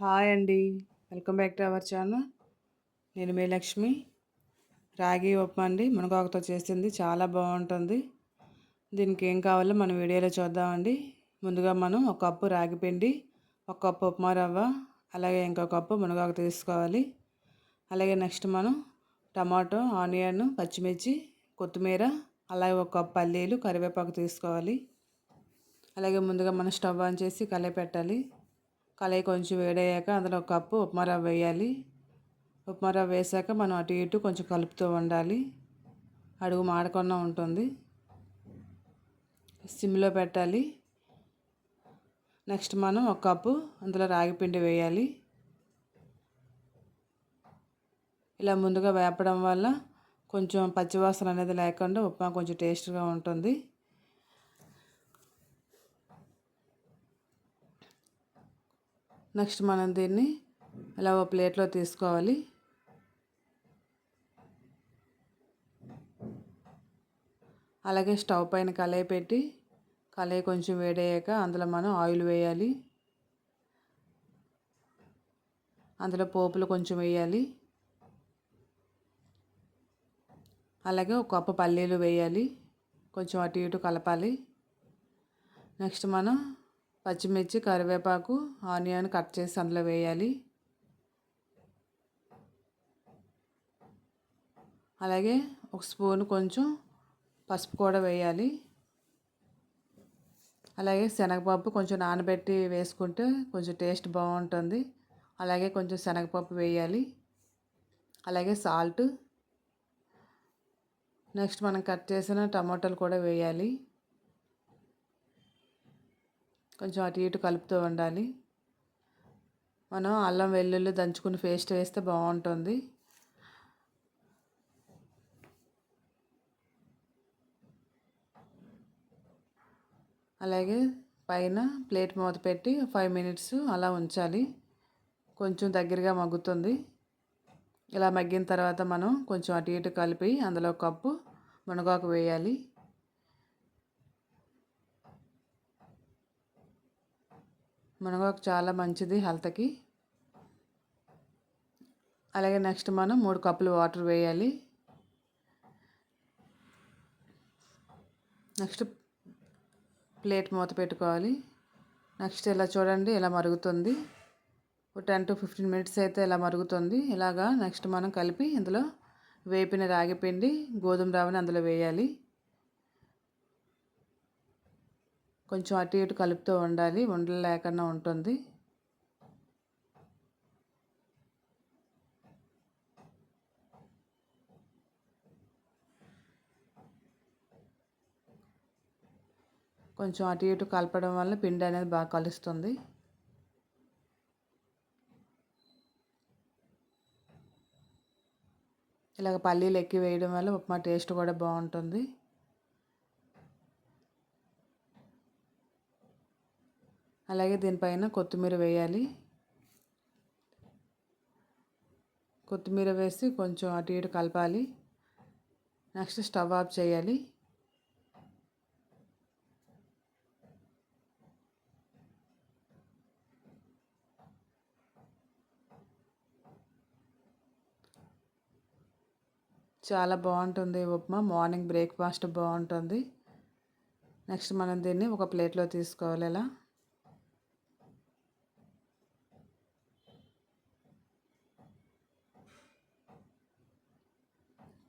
Hi అండి. Welcome back to our channel. నేను మీ లక్ష్మి. రాగి ఉప్మా అండి. మునగాకుతో చేసింది. చాలా బాగుంటుంది. దీనికి ఏం కావాలో మనం వీడియోలో చూద్దామండి. ముందుగా మనం ఒక కప్పు రాగి పిండి ఒక కప్పు ఉప్మా రవ్వ అలాగే ఇంకో కప్పు మునగాకు తీసుకోవాలి. అలాగే నెక్స్ట్ మనం టమాటో ఆనియన్ పచ్చిమిర్చి కొత్తిమీర అలాగే ఒక కప్పు పల్లీలు కరివేపాకు తీసుకోవాలి. అలాగే ముందుగా మనం స్టవ్ ఆన్ చేసి కలయి పెట్టాలి. కలయి కొంచెం వేడయ్యాక అందులో ఒక కప్పు ఉప్మా రవ్వ వేయాలి. ఉప్మా రవ్వ వేసాక మనం అటు ఇటు కొంచెం కలుపుతూ ఉండాలి. అడుగు మాడకుండా ఉంటుంది. సిమ్లో పెట్టాలి. నెక్స్ట్ మనం ఒక కప్పు అందులో రాగిపిండి వేయాలి. ఇలా ముందుగా వేపడం వల్ల కొంచెం పచ్చివాసన అనేది లేకుండా ఉప్మా కొంచెం టేస్ట్గా ఉంటుంది. నెక్స్ట్ మనం దీన్ని ఇలా ఒక ప్లేట్లో తీసుకోవాలి. అలాగే స్టవ్ పైన కళాయి పెట్టి కళాయి కొంచెం వేడయ్యాక అందులో మనం ఆయిల్ వేయాలి. అందులో పోపులు కొంచెం వేయాలి. అలాగే ఒక కప్పు పల్లీలు వేయాలి. కొంచెం అటు ఇటు కలపాలి. నెక్స్ట్ మనం పచ్చిమిర్చి కరివేపాకు ఆనియన్ కట్ చేసి అందులో వేయాలి. అలాగే ఒక స్పూన్ కొంచెం పసుపు కూడా వేయాలి. అలాగే శనగపప్పు కొంచెం నానబెట్టి వేసుకుంటే కొంచెం టేస్ట్ బాగుంటుంది. అలాగే కొంచెం శనగపప్పు వేయాలి. అలాగే సాల్ట్. నెక్స్ట్ మనం కట్ చేసిన టమాటాలు కూడా వేయాలి. కొంచెం అటు ఇటు కలుపుతూ ఉండాలి. మనం అల్లం వెల్లుల్లి దంచుకుని పేస్ట్ వేస్తే బాగుంటుంది. అలాగే పైన ప్లేట్ మూత పెట్టి ఫైవ్ మినిట్స్ అలా ఉంచాలి. కొంచెం దగ్గరగా మగ్గుతుంది. ఇలా మగ్గిన తర్వాత మనం కొంచెం అటు ఇటు కలిపి అందులో కప్పు మునగాకు వేయాలి. మునగాకు చాలా మంచిది హెల్త్కి. అలాగే నెక్స్ట్ మనం మూడు కప్పులు వాటర్ వేయాలి. నెక్స్ట్ ప్లేట్ మూత పెట్టుకోవాలి. నెక్స్ట్ ఇలా చూడండి ఇలా మరుగుతుంది. ఒక టెన్ టు ఫిఫ్టీన్ మినిట్స్ అయితే ఇలా మరుగుతుంది. ఇలాగా నెక్స్ట్ మనం కలిపి ఇందులో వేపిన రాగి పిండి గోధుమ రవ్వని అందులో వేయాలి. కొంచెం అటు ఇటు కలుపుతూ ఉండాలి ఉండలు లేకుండా ఉంటుంది. కొంచెం అటు ఇటు కలపడం వల్ల పిండి అనేది బాగా కలుస్తుంది. ఇలాగ పల్లీలు ఎక్కి వేయడం వల్ల ఉప్మా టేస్ట్ కూడా బాగుంటుంది. అలాగే దీనిపైన కొత్తిమీర వేయాలి. కొత్తిమీర వేసి కొంచెం అటు ఇటు కలపాలి. నెక్స్ట్ స్టవ్ ఆఫ్ చేయాలి. చాలా బాగుంటుంది ఉప్మా. మార్నింగ్ బ్రేక్ఫాస్ట్ బాగుంటుంది. నెక్స్ట్ మనం దీన్ని ఒక ప్లేట్లో తీసుకోవాలి ఇలా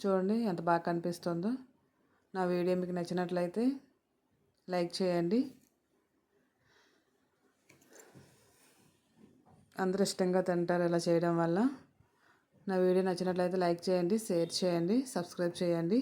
చూడండి ఎంత బాగా కనిపిస్తుందో. నా వీడియో మీకు నచ్చినట్లయితే లైక్ చేయండి. అందరూ ఇష్టంగా తింటారు ఇలా చేయడం వల్ల. నా వీడియో నచ్చినట్లయితే లైక్ చేయండి షేర్ చేయండి సబ్స్క్రైబ్ చేయండి.